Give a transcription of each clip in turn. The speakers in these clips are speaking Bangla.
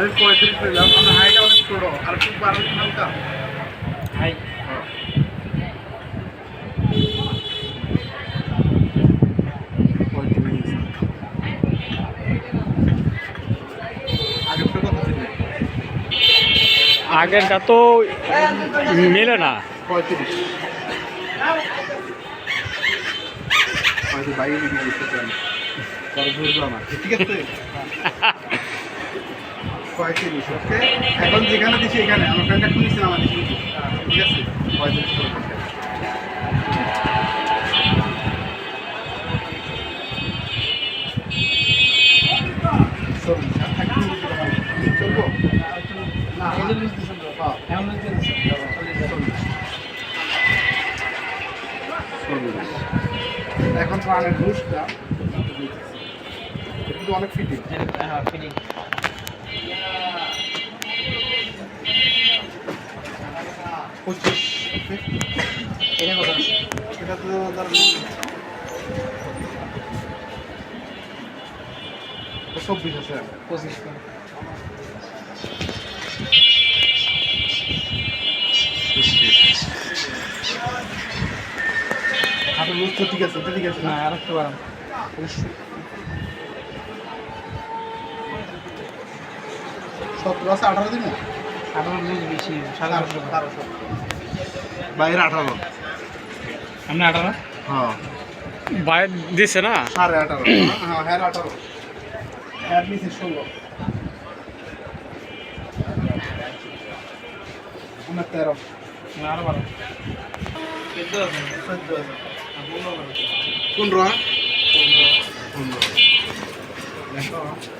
আমি পঁয়ত্রিশ পেলাম আমার হাইটা অনেক ছোটো আর একটু বারো হালকা। হাই পঁয়ত্রিশ। আগেরটা তো মেলে না। পঁয়ত্রিশ। বাইরে ঠিক আছে? পঁয়ত্রিশ ওকে? এখন যেখানে দিছি এখানে, আমার ফ্রেন্ড এখন নিচ্ছে আমার দিচ্ছি ঠিক আছে? পঁয়ত্রিশ দিচ্ছি। আমাদের এখন প্রাণের ঘুষটা কিন্তু অনেক ফিটিং হ্যাঁ ফিনিং পঁচিশ এটা কত এটা তো চব্বিশ আছে পঁচিশ ঠিক আছে ঠিক আছে না আর একটু বাড়ান সতেরো আছে আঠারো দিন আঠারো লুজ বেশি সাড়ে বারোশো বাইরে আঠারো। আপনি আঠারো? হ্যাঁ। বাইরে দিছে না? সাড়ে আঠারো। হ্যাঁ হ্যাঁ আঠারো। হ্যাঁ নিচে ষোলো। আমার তেরো। আরও বাড়ান চোদ্দ আছে চোদ্দ আছে। পনেরো পনেরো পনেরো।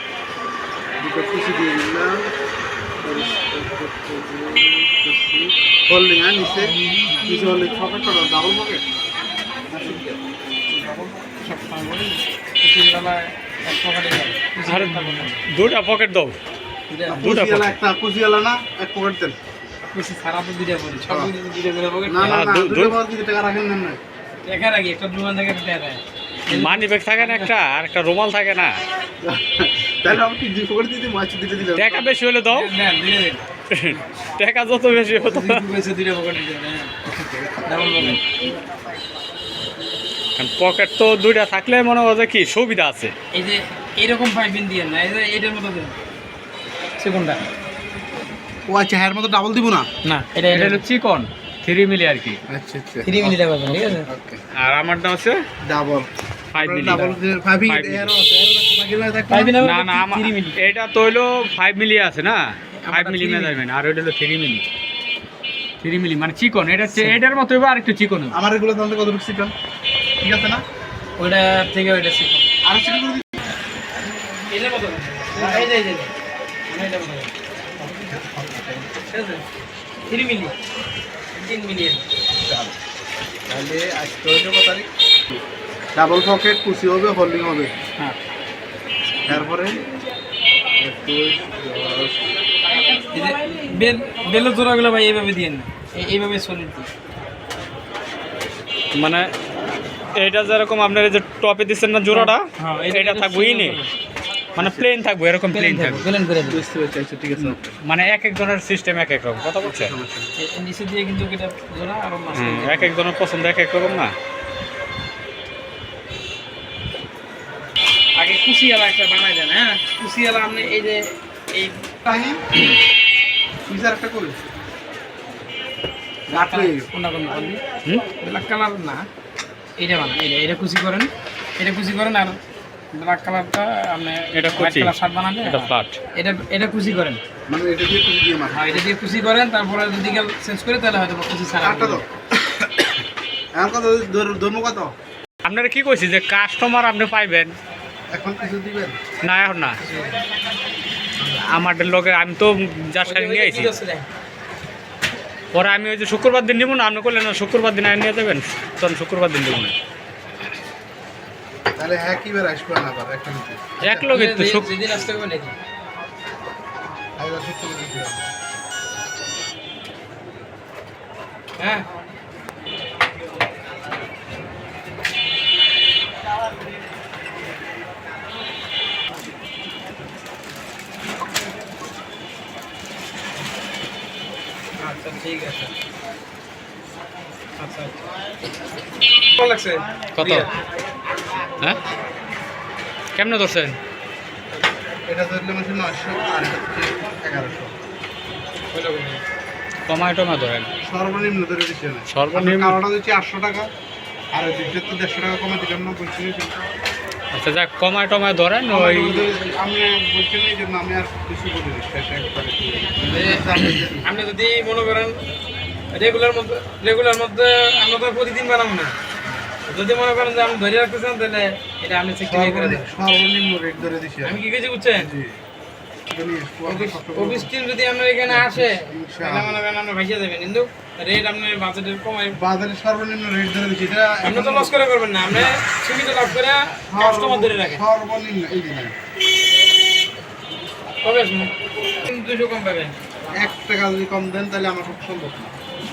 দুটো কুচি দিয়ে দিলাম। হোল্ডিং হ্যাঁ নিচে। নিচে হোল্ডিং পকেট ডাবল পকেট দুটা পকেট দাও। দুটা একটা কুচিওয়ালা না এক পকেট দেন। দুইটা সব দুইটা করে পকেট না না না পকেট টাকা রাখেন আগে একটা থেকে মানি ব্যাগ থাকে না একটা আর একটা রুমাল থাকে না। তাহলে আমি কি দুই পকেট দিতে মাছ দিতে দিলাম। টাকা বেশি হলে দাও। টাকা যত বেশি হতো। পকেট ডাবল তো দুইটা থাকলে মনে হয় কি সুবিধা আছে। এই যে এইরকম পাইপিন দিয়ে না এই যে এইটার মতো দেন। ও আচ্ছা হ্যার মতো ডাবল দিব না? না এটা এটা হলো চিকন থ্রি মিলি আর কি। আচ্ছা আচ্ছা। থ্রি ঠিক আছে? আর আমারটা হচ্ছে ডাবল ফাইভ মিলি ডাবল ফাইভ এরও আছে না না এটা তো হইল ফাইভ মিলি আছে না? ফাইভ মিলি মেজারমেন্ট আর ওইটা হলো থ্রি মিলি থ্রি মিলি মানে চিকন এটা হচ্ছে এটার মতো হইবো আর একটু চিকন আমার এগুলো তাহলে চিকন? ঠিক আছে না? ওইটা থেকে ওইটা শিখো আর চিকন করে মতো এই যে এই যে এইটার মতো থ্রি মিলি তিন মিলিয়ন তাহলে আজকে হইল কত তারিখ? ডাবল পকেট কুচি হবে হোল্ডিং হবে। হ্যাঁ। তারপরে বেলের জোড়াগুলো ভাই এইভাবে দিয়ে না এইভাবে সলিড মানে এটা যেরকম আপনার যে টপে দিচ্ছেন না জোড়াটা হ্যাঁ, এটা থাকব ইনে। মানে প্লেন থাকব এরকম প্লেন থাকবে প্লেন করে বুঝতে পারছি আচ্ছা ঠিক আছে। মানে এক একজনের সিস্টেম এক এক রকম কথা বলছে নিচে দিয়ে কিন্তু এটা জোড়া আর হুম এক একজনের পছন্দ এক এক রকম না? কুচিয়ালা একটা বানাই দেন হ্যাঁ? কুচিয়ালা আপনি এই যে এই টাইম একটা করে। রাত গেছে কোনটা কোনটা বললি হুম? ব্ল্যাক কালার না। এটা বানান এটা এটা কুচি করেন। এটা কুচি করেন আর ব্ল্যাক কালারটা আপনি এটা কুচি। কালার শার্ট বানালে এটা ফ্ল্যাট এটা এটা কুচি করেন। মানে এটা দিয়ে কুচি দিয়ে মার হ্যাঁ এটা দিয়ে কুচি করেন তারপরে যদি চেঞ্জ করে তাহলে হয়তো কুচি ছাড়া আটটা তো এখন কত ধর্ম কত? আপনারা কি কইছি যে কাস্টমার আপনি পাইবেন এখন কিছু দিবেন? না এখন না। আমার লোকে আমি তো যার সাথে নিয়ে আইছি। পরে আমি ওই যে শুক্রবার দিন নিব না আপনি করলেন না শুক্রবার দিন নিয়ে যাবেন? তখন শুক্রবার দিন দেবো না। তাহলে হ্যাঁ আসবে এক লোকে তো যেদিন আসতে হবে নাকি আইবার শুক্রবার দিতে হবে। হ্যাঁ। কত? হ্যাঁ? কেমনে ধরছেন? এটা ধরলে মাসে নয়শো আর এগারোশো। কমায় টমা ধরেন। সর্বনিম্ন ধরে সর্বনিম্ন- দিচ্ছি আটশো টাকা আর তো দেড়শো টাকা কমে দিলাম না বলছি। আচ্ছা যাক কমায় টমায় ধরেন ওই আমি আমি আপনি যদি মনে করেন রেগুলার মধ্যে রেগুলার মধ্যে আমরা তো প্রতিদিন বানাবো না। যদি মনে করেন যে আমি ধরে রাখতে চান তাহলে এটা আপনি চেক করে দেন। সর্বনিম্ন- সর্বনিম্ন রেট ধরে দিছি আমি। কি কিছু বুঝছেন? অফিস টিম যদি আপনার এখানে আসে তাহলে মনে করেন আমরা ভাইসে যাবেন কিন্তু রেট আপনি বাজেটের কমাই। বাজারে সর্বনিম্ন রেট ধরে দিচ্ছি। এটা আপনি তো লস করে করবেন না আপনি সীমিত লাভ করে কাস্টমার ধরে রাখেন। সর্বনিম্ন এই দিনে কবে আসবেন? দুশো কম পাবেন। এক টাকা যদি কম দেন তাহলে আমার খুব সম্ভব না।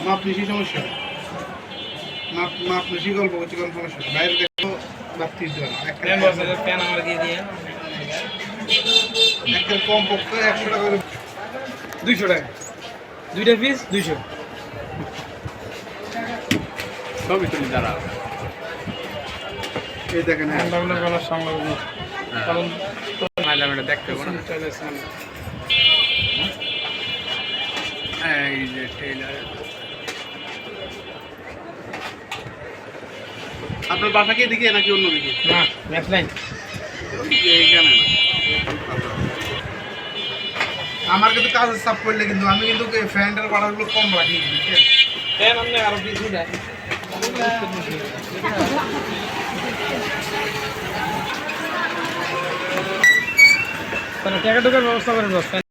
মাপ নিশি সমস্যা মাপ মাপ নিশি গল্প করছি কোনো সমস্যা। বাইরে দেখো দিতে পারো প্যান আমরা দিয়ে দিয়ে একটা কম পক্ষে একশো টাকা করে দুইশো টাকা। দুইটা পিস দুইশো। সবই তুমি দাঁড়াও এই দেখেন হ্যাঁ। গলার সামনে কারণ মাইলাম এটা দেখতে পাবো না। এই যে টেইলার আপনার বাসা কি এদিকে নাকি অন্যদিকে না ম্যাচ লাইন এইখানে না। আমার কিন্তু কাজের চাপ করলে কিন্তু আমি কিন্তু ফ্যান্ডের ভাড়াগুলো কম রাখি বুঝছেন? প্যান আপনি আরও উঠে তাহলে টাকা ঢোকার ব্যবস্থা করেন